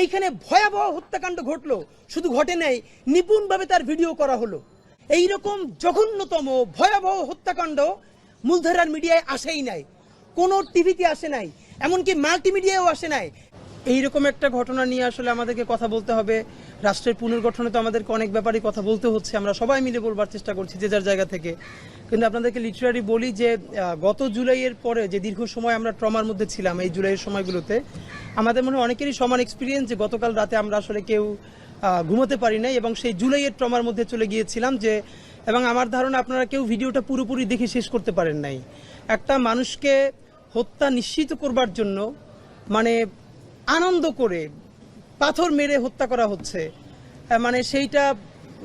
এইখানে ভয়াবহ হত্যাকাণ্ড ঘটলো। শুধু ঘটে নাই, নিপুণভাবে তার ভিডিও করা হলো। এই রকম জঘন্যতম, ভয়াবহ হত্যাকাণ্ড মূলধারার মিডিয়ায় আসেই নাই। কোনো টিভিতে আসে নাই, এমনকি মাল্টিমিডিয়াও আসে নাই। এইরকম একটা ঘটনা নিয়ে আসলে আমাদেরকে কথা বলতে হবে। রাষ্ট্রের পুনর্গঠনে তো আমাদেরকে অনেক ব্যাপারে কথা বলতে হচ্ছে। আমরা সবাই মিলে বলবার চেষ্টা করছি যে যার জায়গা থেকে। কিন্তু আপনাদেরকে লিটারারি বলি যে গত জুলাইয়ের পরে যে দীর্ঘ সময় আমরা ট্রমার মধ্যে ছিলাম এই জুলাইয়ের সময়গুলোতে, আমাদের মনে হয় অনেকেরই সমান এক্সপিরিয়েন্স যে গতকাল রাতে আমরা আসলে কেউ ঘুমোতে পারি নাই এবং সেই জুলাইয়ের ট্রমার মধ্যে চলে গিয়েছিলাম যে, এবং আমার ধারণা আপনারা কেউ ভিডিওটা পুরোপুরি দেখে শেষ করতে পারেন নাই। একটা মানুষকে হত্যা নিশ্চিত করবার জন্য মানে আনন্দ করে পাথর মেরে হত্যা করা হচ্ছে। মানে সেইটা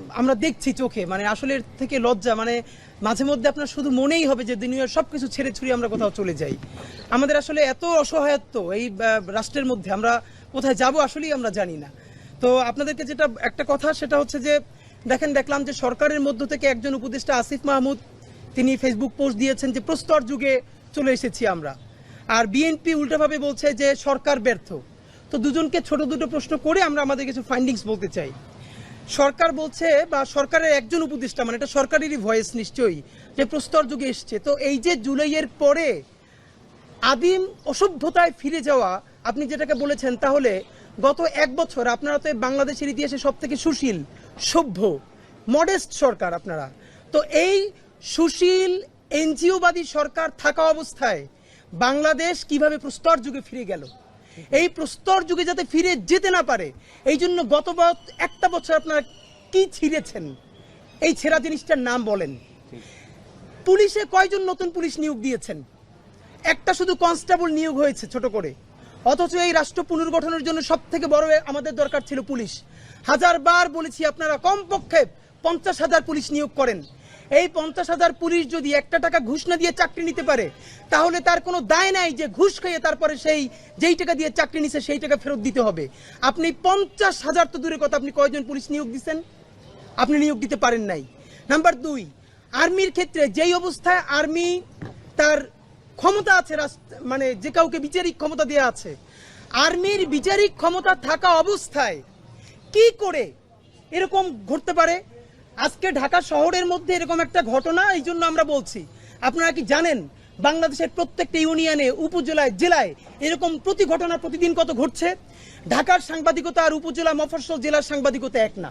আমরা দেখছি চোখে। মানে আসলে থেকে লজ্জা মানে মাঝে মধ্যে আপনার শুধু মনেই হবে যে দুনিয়ার সব কিছু ছেড়ে ছুড়ে আমরা কোথাও চলে যাই। আমাদের আসলে এত অসহায়ত্ব এই রাষ্ট্রের মধ্যে। আমরা কোথায় যাব আসলেই আমরা জানি না। তো আপনাদেরকে যেটা একটা কথা, সেটা হচ্ছে যে দেখেন, দেখলাম যে সরকারের মধ্য থেকে একজন উপদেষ্টা আসিফ মাহমুদ, তিনি ফেসবুক পোস্ট দিয়েছেন যে, প্রস্তর যুগে চলে এসেছি আমরা। আর বিএনপি উল্টাভাবে বলছে যে, সরকার ব্যর্থ। তো দুজনকে ছোট দুটো প্রশ্ন করে আমরা আমাদের কিছু ফাইন্ডিংস বলতে চাই। সরকার বলছে বা সরকারের একজন উপদেষ্টা মানে এটা সরকারেরই ভয়েস নিশ্চয়ই, যে প্রস্তর যুগে এসছে। তো এই যে জুলাইয়ের পরে আদিম অসভ্যতায় ফিরে যাওয়া, আপনি যেটাকে বলেছেন তাহলে গত এক বছর আপনারা তো বাংলাদেশের ইতিহাসে সব থেকে সুশীল, সভ্য মডেস্ট সরকার আপনারা। তো এই সুশীল, এনজিওবাদী সরকার থাকা অবস্থায় বাংলাদেশ কীভাবে প্রস্তর যুগে ফিরে গেল? এই প্রস্তর যুগে যাতে ফিরে যেতে না পারে এই জন্য গত একটা বছর আপনারা কি ছিঁড়েছেন? এই ছেঁড়া জিনিসটার নাম বলেন। পুলিশে কয়জন নতুন পুলিশ নিয়োগ দিয়েছেন? একটা শুধু কনস্টেবল নিয়োগ হয়েছে ছোট করে। অথচ এই রাষ্ট্র পুনর্গঠনের জন্য সব থেকে বড় আমাদের দরকার ছিল পুলিশ। হাজার বার বলেছি আপনারা কমপক্ষে পঞ্চাশ হাজার পুলিশ নিয়োগ করেন। এই পঞ্চাশ হাজার পুলিশ যদি একটা টাকা ঘুষ না দিয়ে চাকরি নিতে পারে, তাহলে তার কোনো দায় নাই যে ঘুষ খেয়ে তারপরে সেই, যেই টাকা দিয়ে চাকরি নিছে সেই টাকা ফেরত দিতে হবে। আপনি পঞ্চাশ হাজার তো দূরের কথা, আপনি কয়জন পুলিশ নিয়োগ দিচ্ছেন আপনি নিয়োগ দিতে পারেন নাই। নাম্বার দুই, আর্মির ক্ষেত্রে যেই অবস্থায় আর্মি তার ক্ষমতা আছে মানে যে কাউকে বিচারিক ক্ষমতা দেওয়া আছে, আর্মির বিচারিক ক্ষমতা থাকা অবস্থায় কি করে এরকম ঘটতে পারে? আজকে ঢাকা শহরের মধ্যে এরকম একটা ঘটনা, এই জন্য আমরা বলছি। আপনারা কি জানেন, বাংলাদেশের প্রত্যেকটা ইউনিয়নে, উপজেলায়, জেলায় এরকম প্রতি ঘটনা প্রতিদিন কত ঘটছে? ঢাকার সাংবাদিকতা আর উপজেলা মফস্বল জেলার সাংবাদিকতা এক না।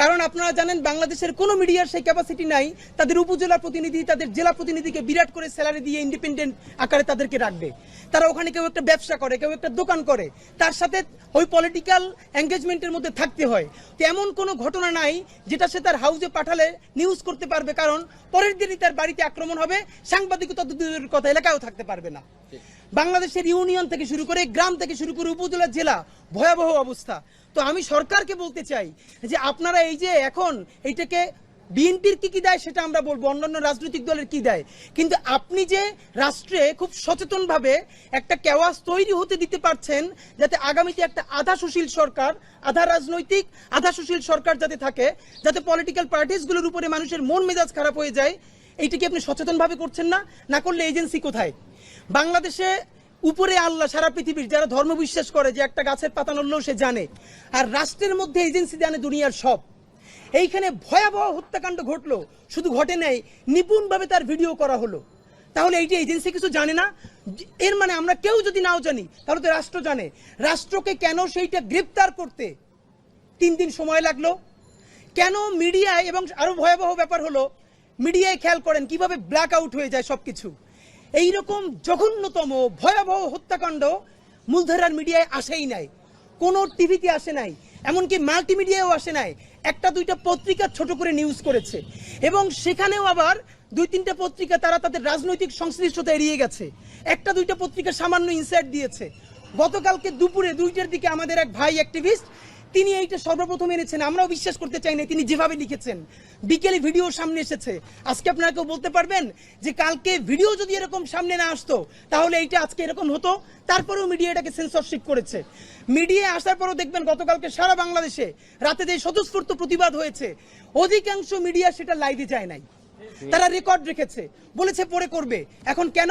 কারণ আপনারা জানেন বাংলাদেশের কোনো মিডিয়ার সেই ক্যাপাসিটি নাই। তাদের উপজেলা প্রতিনিধি তাদের জেলা প্রতিনিধিকে বিরাট করে স্যালারি দিয়ে ইন্ডিপেন্ডেন্ট আকারে তাদেরকে রাখবে। তারা ওখানে কেউ একটা ব্যবসা করে কেউ একটা দোকান করে। তার সাথে ওই পলিটিক্যাল এঙ্গেজমেন্টের মধ্যে থাকতে হয়। তো এমন কোনো ঘটনা নাই যেটা সে তার হাউসে পাঠালে নিউজ করতে পারবে কারণ পরের দিনই তার বাড়িতে আক্রমণ হবে সাংবাদিকতা দূরের কথা এলাকায়ও থাকতে পারবে না। বাংলাদেশের ইউনিয়ন থেকে শুরু করে গ্রাম থেকে শুরু করে উপজেলা জেলা ভয়াবহ অবস্থা। তো আমি সরকারকে বলতে চাই যে আপনারা এই যে এখন এইটাকে বিএনপির কি কি দেয় সেটা আমরা বলব, অন্যান্য রাজনৈতিক দলের কি দেয়? কিন্তু আপনি যে রাষ্ট্রে খুব সচেতনভাবে একটা কেওয়াস তৈরি হতে দিতে পারছেন যাতে আগামীতে একটা আধা সুশীল সরকার, আধা রাজনৈতিক আধা সুশীল সরকার যাতে থাকে, যাতে পলিটিক্যাল পার্টিসগুলোর উপরে মানুষের মন মেজাজ খারাপ হয়ে যায়, এইটা কি আপনি সচেতনভাবে করছেন না? না করলে এজেন্সি কোথায়? বাংলাদেশে উপরে আল্লাহ সারা পৃথিবীর যারা ধর্ম বিশ্বাস করে যে একটা গাছের পাতা নড়লেও সে জানে, আর রাষ্ট্রের মধ্যে এজেন্সি জানে দুনিয়ার সব। এইখানে ভয়াবহ হত্যাকাণ্ড ঘটলো, শুধু ঘটে নাই, নিপুণভাবে তার ভিডিও করা হলো। তাহলে এইটা এজেন্সি কিছু জানে না, এর মানে আমরা কেউ যদি নাও জানি, তাহলে তো রাষ্ট্র জানে। রাষ্ট্রকে কেন সেইটা গ্রেপ্তার করতে তিন দিন সময় লাগল? কেন মিডিয়ায়, এবং আরও ভয়াবহ ব্যাপার হলো, মিডিয়ায় খেয়াল করেন কীভাবে ব্ল্যাক আউট হয়ে যায় সবকিছু এইরকম জঘন্যতম, ভয়াবহ হত্যাকাণ্ড মূলধারার মিডিয়ায় আসেই নাই। কোনো টিভিতে আসে নাই, এমনকি মাল্টিমিডিয়ায়ও আসে নাই। একটা, দুইটা পত্রিকা ছোট করে নিউজ করেছে। এবং সেখানেও আবার দুই, তিনটা পত্রিকা তারা তাদের রাজনৈতিক সংশ্লিষ্টতা এড়িয়ে গেছে। একটা, দুইটা পত্রিকা সামান্য ইনসাইট দিয়েছে। গতকালকে দুপুরে দুইটার দিকে আমাদের এক ভাই অ্যাক্টিভিস্ট তিনি এইটা সর্বপ্রথম এনেছেন আমরাও বিশ্বাস করতে চাই না তিনি যেভাবে লিখেছেন। বিকেলে ভিডিও সামনে এসেছে। আজকে আপনারা কেউ বলতে পারবেন যে কালকে ভিডিও যদি এরকম সামনে না আসতো তাহলে এইটা আজকে এরকম হতো তারপরেও মিডিয়া এটাকে সেন্সরশিপ করেছে। মিডিয়া আসার পরও দেখবেন গতকালকে সারা বাংলাদেশে রাতে যে স্বতঃস্ফূর্ত প্রতিবাদ হয়েছে অধিকাংশ মিডিয়া সেটা লাইভে যায় নাই। তারা রেকর্ড রেখেছে। বলেছে পরে করবে। এখন কেন?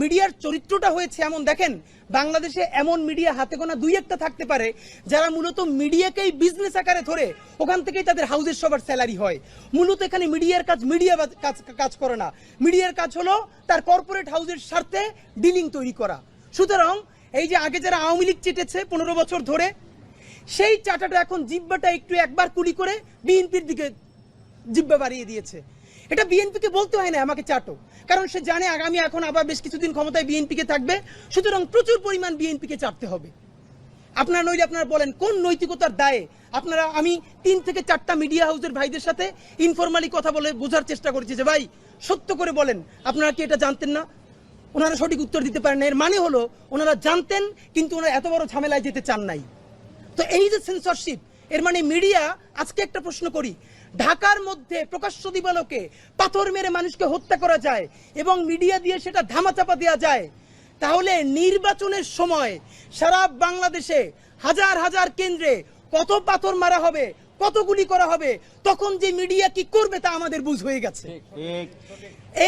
মিডিয়ার চরিত্রটা হয়েছে এমন। দেখেন, বাংলাদেশে এমন মিডিয়া হাতে গোনা দুই একটা থাকতে পারে, যারা মূলত মিডিয়াকেই বিজনেস আকারে ধরে ওখান থেকেই তাদের হাউসের সবার স্যালারি হয়। মূলত এখানে মিডিয়ার কাজ, মিডিয়া কাজ কাজ করে না। মিডিয়ার কাজ হলো তার কর্পোরেট হাউসের স্বার্থে ডিলিং তৈরি করা। সুতরাং, এই যে আগে যারা আওয়ামী লীগ চেটেছে পনেরো বছর ধরে, সেই চাটাটা এখন জিব্বাটা একটু একবার কুলি করে বিএনপির দিকে জিব্বা বাড়িয়ে দিয়েছে। এটা বিএনপিকে বলতে হয় না, আমাকে চাটো। কারণ সে জানে আগামী এখন আবার বেশ কিছুদিন ক্ষমতায় বিএনপিকে থাকবে, সুতরাং প্রচুর পরিমাণ বিএনপিকে চাটতে হবে। আপনারা নইলে আপনারা বলেন, কোন নৈতিকতার দায়ে আপনারা, আমি তিন থেকে চারটা মিডিয়া হাউসের ভাইদের সাথে ইনফরমালি কথা বলে বোঝার চেষ্টা করেছি যে, ভাই, সত্য করে বলেন, আপনারা কি এটা জানতেন না? ওনারা সঠিক উত্তর দিতে পারেন না। এর মানে হলো, ওনারা জানতেন, কিন্তু ওনারা এত বড় ঝামেলায় যেতে চান নাই। তো এই যে সেন্সরশিপ এর মানে মিডিয়া আজকে একটা প্রশ্ন করি ঢাকার মধ্যে প্রকাশ্য দিবালোকে পাথর মেরে মানুষকে হত্যা করা যায় এবং মিডিয়া দিয়ে সেটা ধামাচাপা দেওয়া যায়। তাহলে নির্বাচনের সময় সারা বাংলাদেশে হাজার হাজার কেন্দ্রে কত পাথর মারা হবে কত গুলি করা হবে তখন যে মিডিয়া কি করবে তা আমাদের বুঝ হয়ে গেছে।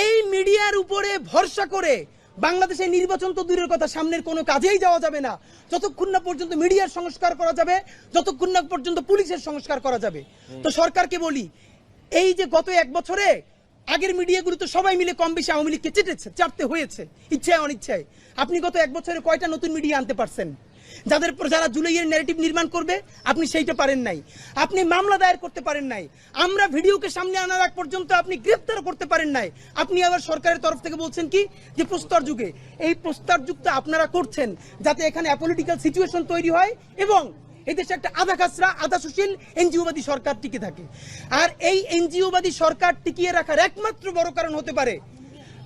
এই মিডিয়ার উপরে ভরসা করে বাংলাদেশের নির্বাচন তো দূরের কথা, সামনের কোনো কাজেই যাওয়া যাবে না। যতক্ষণ না পর্যন্ত মিডিয়ার সংস্কার করা যাবে, যতক্ষণ না পর্যন্ত পুলিশের সংস্কার করা যাবে। তো সরকারকে বলি, এই যে গত এক বছরে আগের মিডিয়াগুলো তো সবাই মিলে কম বেশি আওয়ামী লীগকে চেটেছে চাপতে হয়েছে, ইচ্ছায় অনিচ্ছায়। আপনি গত এক বছরে কয়টা নতুন মিডিয়া আনতে পারছেন? যাদের পর যারা জুলাইয়ের ন্যারেটিভ নির্মাণ করবে, আপনি সেইটা পারেন নাই। আপনি মামলা দায়ের করতে পারেন নাই। আমরা ভিডিওকে সামনে আনার আগ পর্যন্ত আপনি গ্রেফতার করতে পারেন নাই। আপনি আবার সরকারের তরফ থেকে বলছেন কি, যে প্রস্তর যুগে, এই প্রস্তর যুগটা আপনারা করছেন যাতে এখানে অ্যাপলিটিক্যাল সিচুয়েশন তৈরি হয় এবং এদেশে একটা আধা খাসরা, আধা সুশীল এনজিওবাদী সরকার টিকে থাকে। আর এই এনজিওবাদী সরকার টিকিয়ে রাখার একমাত্র বড় কারণ হতে পারে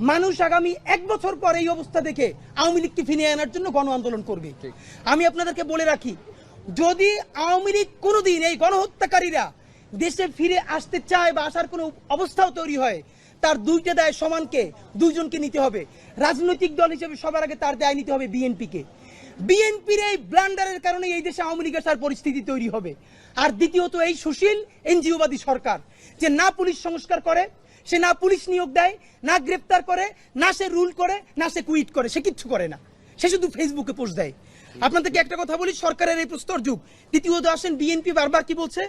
মানুষ আগামী এক বছর পর এই অবস্থা দেখে আওয়ামী লীগকে ফিরিয়ে আনার জন্য গণ আন্দোলন করবে। আমি আপনাদেরকে বলে রাখি যদি আওয়ামী লীগ কোনোদিন এই গণহত্যাকারীরা দেশে ফিরে আসতে চায় বা আসার কোনো অবস্থাও তৈরি হয় তার দুইটা দায় সমানকে দুইজনকে নিতে হবে। রাজনৈতিক দল হিসেবে সবার আগে তার দায় নিতে হবে বিএনপিকে। বিএনপির এই ব্লান্ডারের কারণে এই দেশে আওয়ামী লীগের সার পরিস্থিতি তৈরি হবে। আর দ্বিতীয়ত এই সুশীল এনজিওবাদী সরকার যে না পুলিশ সংস্কার করে সে না পুলিশ নিয়োগ দেয়, না গ্রেপ্তার করে, না সে রুল করে, না সে কুইট করে, সে কিচ্ছু করে না। সে শুধু ফেসবুকে পোস্ট দেয়। আপনাদেরকে একটা কথা বলি, সরকারের এই প্রস্তর যুগ। দ্বিতীয়ত আসেন বিএনপি বারবার কি বলছে?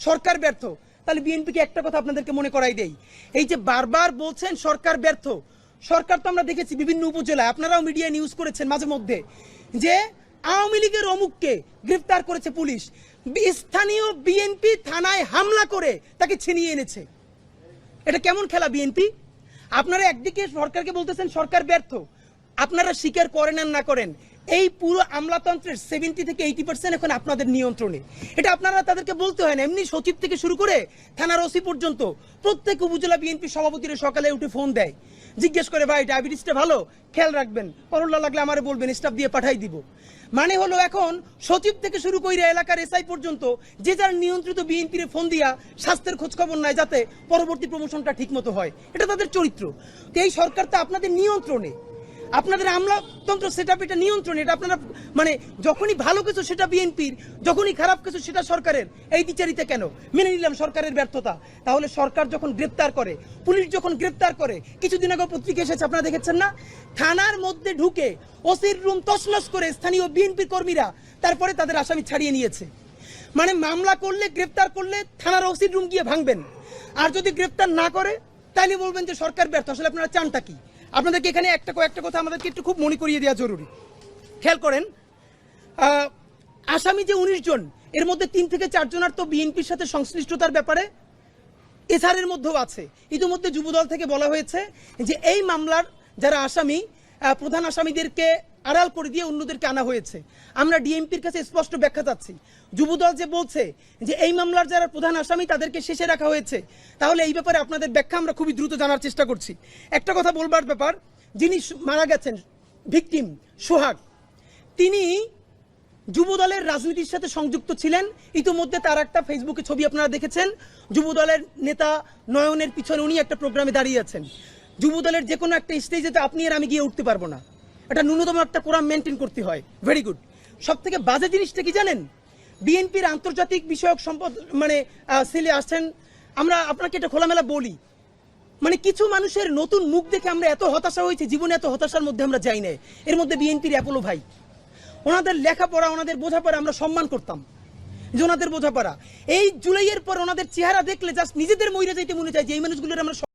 সরকার ব্যর্থ। তাহলে বিএনপিকে একটা কথা আপনাদেরকে মনে করাই দেই। এই যে বারবার বলছেন, সরকার ব্যর্থ। সরকার তো আমরা দেখেছি বিভিন্ন উপজেলায়, আপনারাও মিডিয়া নিউজ করেছেন মাঝে মধ্যে, যে আওয়ামী লীগের অমুককে গ্রেফতার করেছে পুলিশ। স্থানীয় বিএনপি থানায় হামলা করে তাকে ছিনিয়ে এনেছে। এটা কেমন খেলা বিএনপি? আপনারা একদিকে সরকারকে বলতেছেন, সরকার ব্যর্থ। আপনারা স্বীকার করেন আর না করেন, এই পুরো আমলাতন্ত্রের সেভেন্টি থেকে এইটি পার্সেন্ট এখন আপনাদের নিয়ন্ত্রণে। এটা আপনারা তাদেরকে বলতে হয় না, এমনি সচিব থেকে শুরু করে থানার ওসি পর্যন্ত প্রত্যেক উপজেলা বিএনপি সভাপতিরা সকালে উঠে ফোন দেয়। জিজ্ঞেস করে, ভাই ডায়াবেটিসটা ভালো? খেয়াল রাখবেন করল্লা লাগলে আমারে বলবেন স্টাফ দিয়ে পাঠাই দিব। মানে হলো এখন, সচিব থেকে শুরু করে এলাকার এসআই পর্যন্ত যে যার নিয়ন্ত্রিত বিএনপির ফোন দিয়া স্বাস্থ্যের খোঁজখবর নেয় যাতে পরবর্তী প্রমোশনটা ঠিকমতো হয়। এটা তাদের চরিত্র। তো এই সরকার তো আপনাদের নিয়ন্ত্রণে। আপনাদের আমলাতন্ত্র সেটা এটা নিয়ন্ত্রণ, এটা আপনারা মানে যখনই ভালো কিছু সেটা বিএনপির, যখনই খারাপ কিছু সেটা সরকারের, এই বিচারিতে কেন? মেনে নিলাম সরকারের ব্যর্থতা। তাহলে সরকার যখন গ্রেপ্তার করে, পুলিশ যখন গ্রেপ্তার করে, কিছুদিন আগে পত্রিকা এসেছে, আপনারা দেখেছেন না? থানার মধ্যে ঢুকে ওসির রুম তছনছ করে স্থানীয় বিএনপি কর্মীরা তারপরে তাদের আসামি ছাড়িয়ে নিয়েছে। মানে মামলা করলে, গ্রেপ্তার করলে থানার ওসির রুম গিয়ে ভাঙবেন। আর যদি গ্রেপ্তার না করে তাহলে বলবেন যে সরকার ব্যর্থ। আসলে আপনারা চানটা কি? আপনাদেরকে এখানে একটা কয়েকটা কথা আমাদেরকে একটু খুব মনে করিয়ে দেওয়া জরুরি। খেয়াল করেন আসামি যে উনিশ জন, এর মধ্যে তিন থেকে চারজনার তো বিএনপির সাথে সংশ্লিষ্টতার ব্যাপারে এছাড়ের মধ্যেও আছে। ইতিমধ্যে যুবদল থেকে বলা হয়েছে যে এই মামলার যারা আসামি প্রধান আসামিদেরকে আড়াল করে দিয়ে অন্যদেরকে আনা হয়েছে। আমরা ডিএমপির কাছে স্পষ্ট ব্যাখ্যা চাচ্ছি। যুবদল যে বলছে যে এই মামলার যারা প্রধান আসামি, তাদেরকে শেষে রাখা হয়েছে। তাহলে এই ব্যাপারে আপনাদের ব্যাখ্যা আমরা খুবই দ্রুত জানার চেষ্টা করছি। একটা কথা বলবার ব্যাপার, যিনি মারা গেছেন, ভিকটিম সোহাগ, তিনি যুবদলের রাজনীতির সাথে সংযুক্ত ছিলেন। ইতিমধ্যে তার একটা ফেসবুকে ছবি আপনারা দেখেছেন। যুবদলের নেতা নয়নের পিছনে উনি একটা প্রোগ্রামে দাঁড়িয়ে আছেন। যুবদলের যে কোনো একটা স্টেজে তো আপনি আর আমি গিয়ে উঠতে পারব না। এটা ন্যূনতম একটা কোরাম মেনটেন করতে হয়। ভেরি গুড সব থেকে বাজে জিনিসটা কি জানেন? বিএনপির আন্তর্জাতিক বিষয়ক সম্পদ মানে সেলে আসছেন। আমরা আপনাকে এটা খোলামেলা বলি মানে কিছু মানুষের নতুন মুখ দেখে আমরা এত হতাশা হয়েছি, জীবনে এত হতাশার মধ্যে আমরা যাই নাই। এর মধ্যে বিএনপির অ্যাপোলো ভাই। ওনাদের লেখাপড়া, ওনাদের বোঝাপড়া আমরা সম্মান করতাম। যে ওনাদের বোঝাপড়া। এই জুলাইয়ের পর ওনাদের চেহারা দেখলে জাস্ট নিজেদের মহিলা যাইতে মনে চায় যে এই মানুষগুলোর আমরা